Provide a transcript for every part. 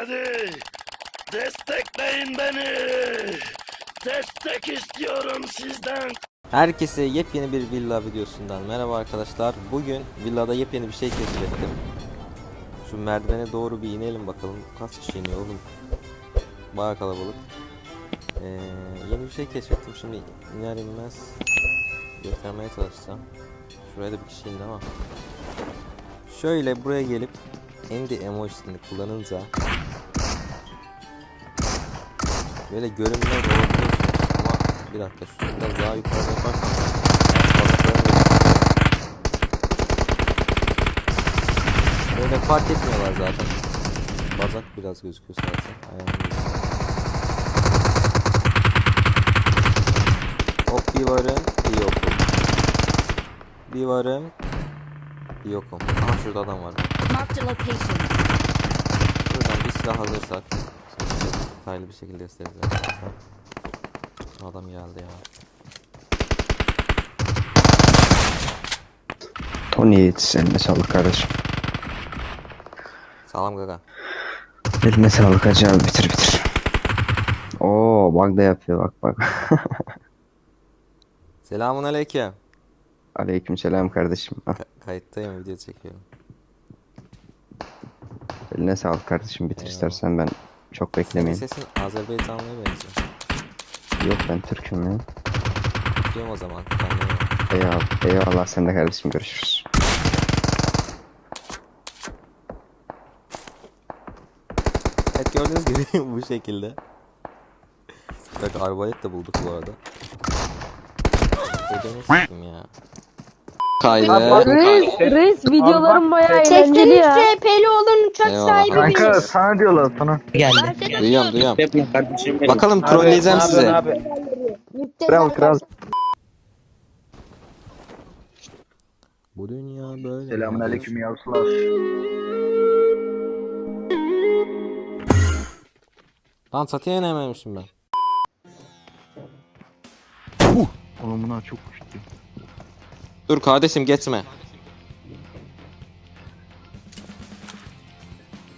Hadi destekleyin beni. Destek istiyorum sizden. Herkese yepyeni bir villa videosundan merhaba arkadaşlar. Bugün villada yepyeni bir şey keşfettim. Şu merdivene doğru bir inelim bakalım. Kaç kişi iniyor oğlum? Baya kalabalık. Ee, yeni bir şey keşfettim. Şimdi iner inmez göstermeye çalışacağım. Şuraya da bir kişi indi ama. Şöyle buraya gelip Endi emojisini kullanınca böyle görünmeye doğabiliyorsunuz ama bir dakika şunu biraz daha yukarıda yaparsam. Böyle fark etmiyorlar zaten. Bazak biraz gözüküyor zaten. Ayağım Hop bir varım bir yokum. Bir varım bir yokum. Aha şurada adam var. Şuradan bir silah alırsak detaylı bir şekilde göstereceğim. Adam geldi ya. Tony Yates eline sağlık kardeşim. Sağlam gaga. Eline sağlık hacı abi bitir bitir. Oo bak da yapıyor bak bak. Selamun aleyküm. Aleyküm selam kardeşim. Ka- kayıttayım video çekiyorum. Eline sağlık kardeşim bitir Eyvallah. istersen ben çok Senin beklemeyeyim. sesin Azerbaycanlı'ya benziyor. Yok ben Türk'üm ya. Tutuyorum o zaman. Eyvallah, eyvallah sen de kardeşim görüşürüz. Evet gördüğünüz gibi bu şekilde. Bak arbalet de bulduk bu arada. Ödeme ya. Kaydı. Reis, reis videolarım bayağı eğlenceli ya. TP'li olan uçak Eyvallah. sahibi Kanka, benim. sana diyorlar sana. Duyuyorum duyuyorum. Yapma kardeşim benim. Bakalım trolleyeceğim sizi. Kral kral. Bu dünya böyle. Selamünaleyküm yavrular. Lan çatıya inememişim ben. Oğlum buna çok. Dur kardeşim geçme.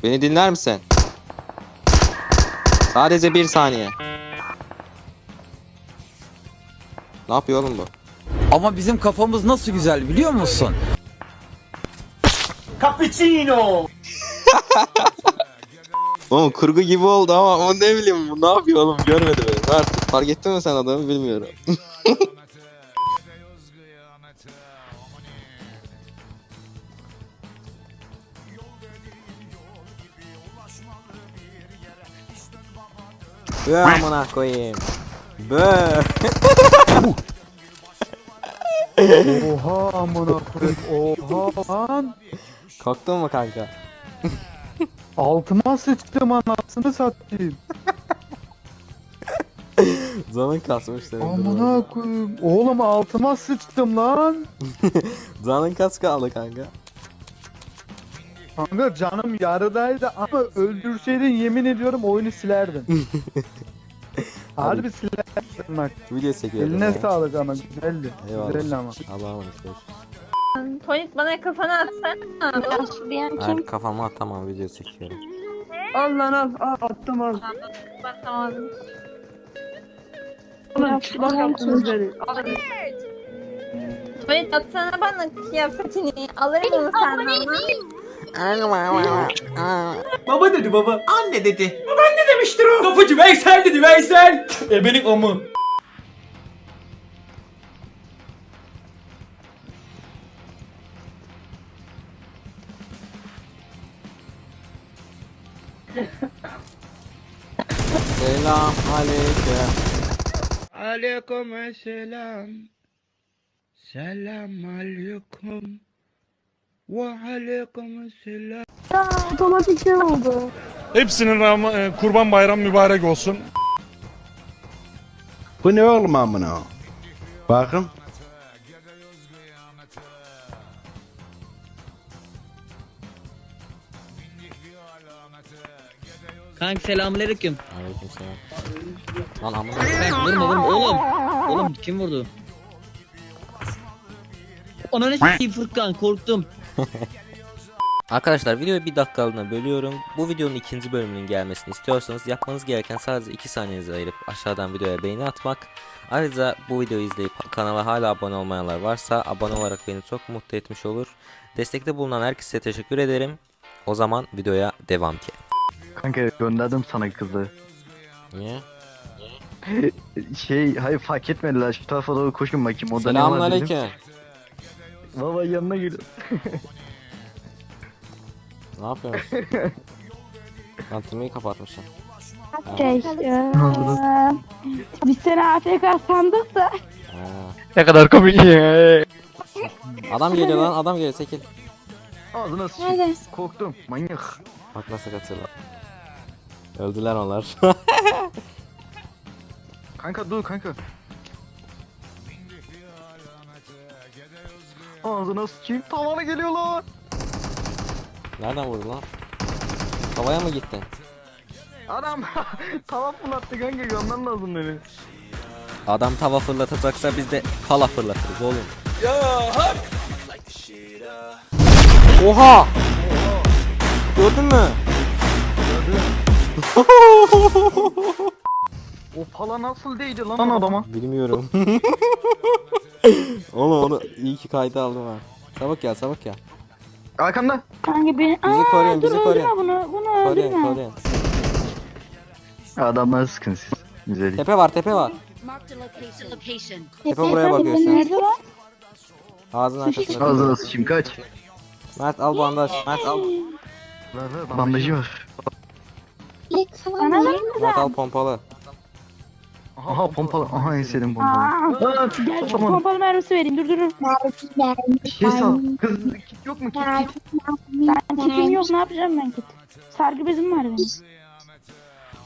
Beni dinler misin? Sadece bir saniye. Ne yapıyor oğlum bu? Ama bizim kafamız nasıl güzel biliyor musun? Oğlum kurgu gibi oldu ama o ne bileyim bu ne yapıyor oğlum görmedi beni. Artık fark ettin mi sen adamı bilmiyorum. Bö amına koyayım. Bö. Oha amına koyayım. Oha lan. Korktun mu kanka? Altıma sıçtım anasını satayım. Canın kasmış senin. Amına koyayım. Oğlum altıma sıçtım lan. Canın kaç kaldı kanka? Kanka canım yarıdaydı ama öldürseydin yemin ediyorum oyunu silerdim. Harbi silerdim bak. Video çekiyorum. Eline ya. sağlık ama güzeldi. Eyvallah. Güzeldi ama. Allah'a emanet. Tonik bana kafanı atsana. Diyen Hayır kim? kafama tamam video çekiyorum. Al lan al. al attım al. Basamadım. Oğlum çıplak yaptınız beni. Tonik atsana bana kıyafetini. Alırım onu senden. Baba dedi baba. Anne dedi. Ben ne demiştir o? Kapıcı Veysel dedi Veysel. E benim amı. Selam aleyküm. Aleyküm selam. Selam aleyküm. Ve aleyküm selam. Otomatik şey oldu. Hepsinin Ram- e, kurban bayram mübarek olsun. Bu ne oğlum amına? Bakın. Kanka selamünaleyküm. Aleyküm selam. Lan amına. Kanka vurma vurma oğlum. Oğlum kim vurdu? Ananı s**eyim Furkan korktum. Arkadaşlar videoyu bir dakikalığına bölüyorum. Bu videonun ikinci bölümünün gelmesini istiyorsanız yapmanız gereken sadece 2 saniyenizi ayırıp aşağıdan videoya beğeni atmak. Ayrıca bu videoyu izleyip kanala hala abone olmayanlar varsa abone olarak beni çok mutlu etmiş olur. Destekte bulunan herkese teşekkür ederim. O zaman videoya devam ki. Kanka gönderdim sana kızı. Niye? Şey hayır fark etmediler şu tarafa doğru koşun bakayım dedim. Selamünaleyküm. Baba yanına geliyor. Ne yapıyorsun? Kantimi kapatmışım. Şey, eee, biz seni AFK sandık da. Ha. Ne kadar komik ya. Adam geliyor lan adam geliyor çekil. Ağzına sıçayım. Nerede? Korktum manyak. Bak nasıl kaçıyorlar. Öldüler onlar. Kanka dur kanka. Ağzına sıçayım tavana geliyor lan. Nereden vurdu lan? Havaya mı gitti? Adam tava fırlattı kanka görmen lazım beni. Adam tava fırlatacaksa biz de pala fırlatırız oğlum. Oha! Gördün mü? O pala nasıl değdi lan adama? Bilmiyorum. Oğlum onu iyi ki kayda aldım ha. Çabuk gel çabuk gel. Arkanda. Kanka beni... Bizi koruyun bizi koruyun. Bunu, bunu Koruyun öldürme. koruyun. Adamlar sıkın siz. Güzel. Tepe var tepe var. Location. Tepe buraya bakıyor şu an. Nerede lan? Ağzının arkasında. Ağzına sıçayım kaç. Mert al bandaj. Mert al. Bandajı var. Bana ver. Mert al pompalı. Aha pompalı. Aha enselim pompalı. Aa, gel tamam. pompalı mermisi vereyim dur dur dur. Sal. Kız kit yok mu kit kit? Ben kitim yok ne yapacağım ben kit. Sargı bezim var benim.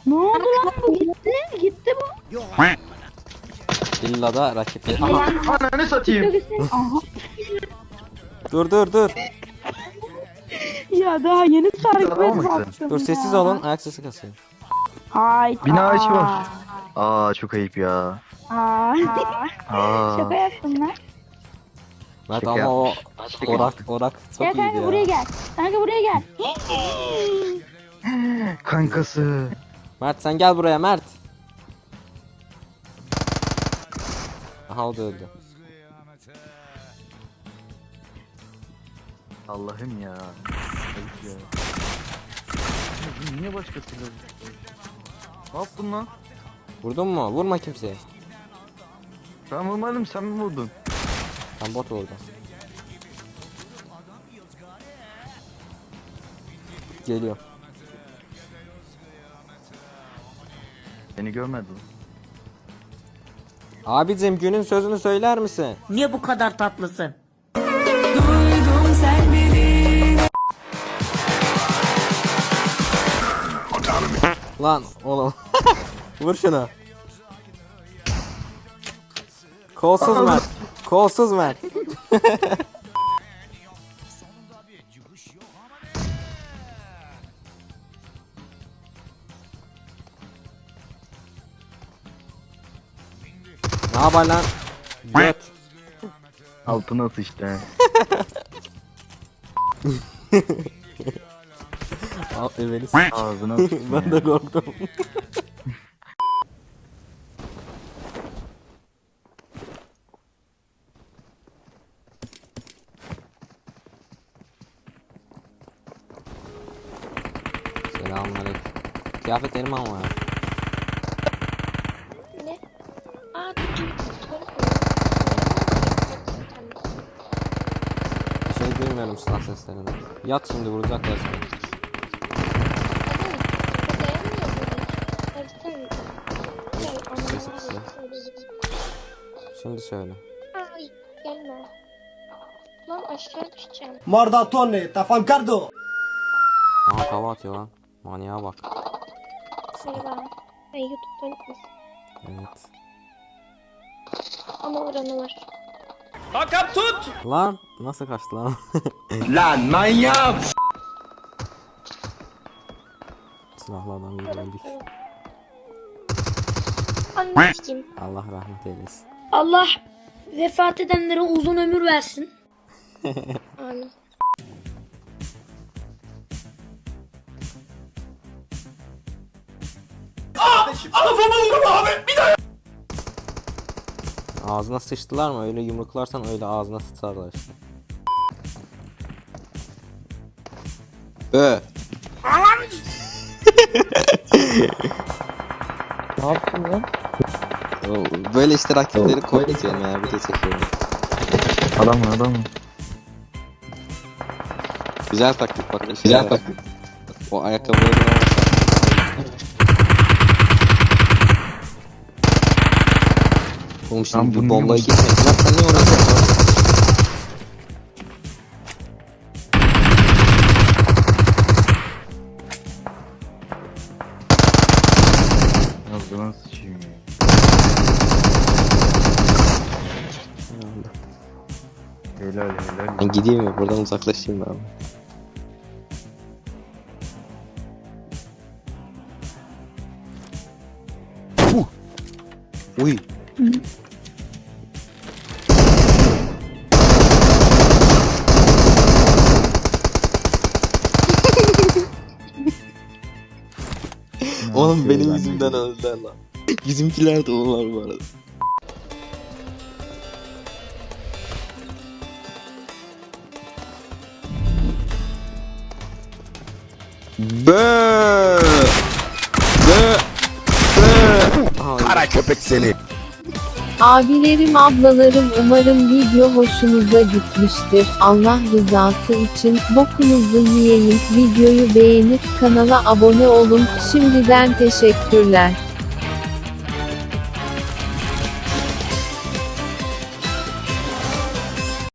Ne oldu lan bu gitti? Gitti bu. Villada rakipleri. Ananı satayım. Aha. Dur dur dur. Ya daha yeni sargı Tamam bez mı sen? baktım Dur ya. sessiz olun. Ayak sesi kasıyor. Hayır. Bina içi var. Aa çok ayıp ya. Aa. Aa. Şaka yaptım lan. Mert Şaka ama o Şaka orak orak çok Gel iyiydi kanka ya. buraya gel. Kanka buraya gel. Kankası. Mert sen gel buraya Mert. Aha o da öldü. Allah'ım ya. Ayıp ya. Niye başkasıyla? Ne yaptın lan? Vurdun mu? Vurma kimseye. Ben vurmadım sen mi vurdun? Sen bot vurdun. Geliyor. Beni görmedin. Abicim günün sözünü söyler misin? Niye bu kadar tatlısın? Lan oğlum. Vur şunu. Kolsuz Mert. Kolsuz Mert. ne haber lan? Göt. Altına sıçtı. Al s- Ağzına sıçtı. Ben de korktum. Selamünaleyküm. Kıyafetlerim ama ya. Ne? Aa şey duymuyorum silah seslerinden. Yat şimdi vuracaklar seni. Şimdi söyle. Ay gelme. Lan aşağı düşeceğim. Mordatone, tafankardo. Aa tava atıyor lan. Manyağa bak. Merhaba. Ben YouTube'dan gitmesin. Evet. Ama oranı var. Hakan tut. Lan nasıl kaçtı lan? Lan manyak. Silahlardan bir öldük. Anlaşayım. Allah rahmet eylesin. Allah vefat edenlere uzun ömür versin. Amin. Kafama vurdum abi. Bir daha. Ağzına sıçtılar mı? Öyle yumruklarsan öyle ağzına sıçarlar işte. Be. Ne yaptın lan? Böyle işte rakipleri korkutuyorum ya bir de çekiyorum. Adam mı adam mı? Güzel taktik bak. Güzel taktik. O ayakkabıları Oğlum Lan şimdi bunu bir bombayı niye geçmek. Lan sen niye oraya yapıyorsun? Ağzına sıçayım ya. Helal helal. Ben gideyim mi? Buradan uzaklaşayım ben. Uy. Oğlum benim yüzümden öldüler lan. Bizimkiler de onlar bu arada. Bö. Bö. Bö. Kara köpek seni. Abilerim ablalarım umarım video hoşunuza gitmiştir. Allah rızası için bokunuzu yiyeyim. Videoyu beğenip kanala abone olun. Şimdiden teşekkürler.